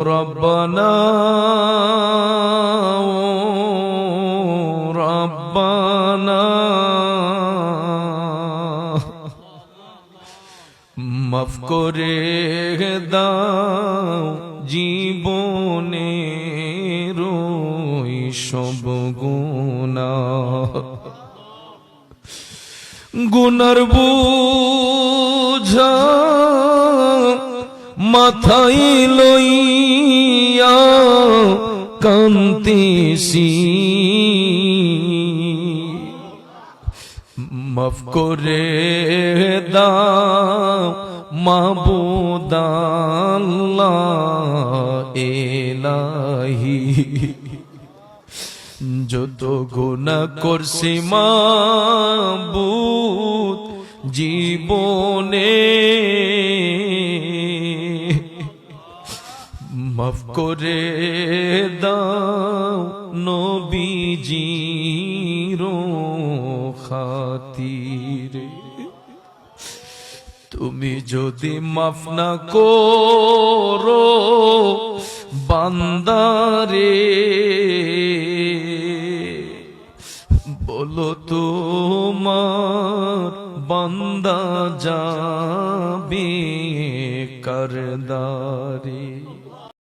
ربنا ربنا মাফ করে দাও জীবনে রই সব গুণা গুনার বুঝা মাথায় লইয়া কান্তিসি মাফ করে দাও মাবুদাল্লাহ এলাহি। যত গুণা করছি মাবুদ জীবনে মাফ করে দাও নবীজির খাতিরে। তুমি যদি মাফ না করো বান্দারে, বলো তোমার বান্দা যাবে করদারে।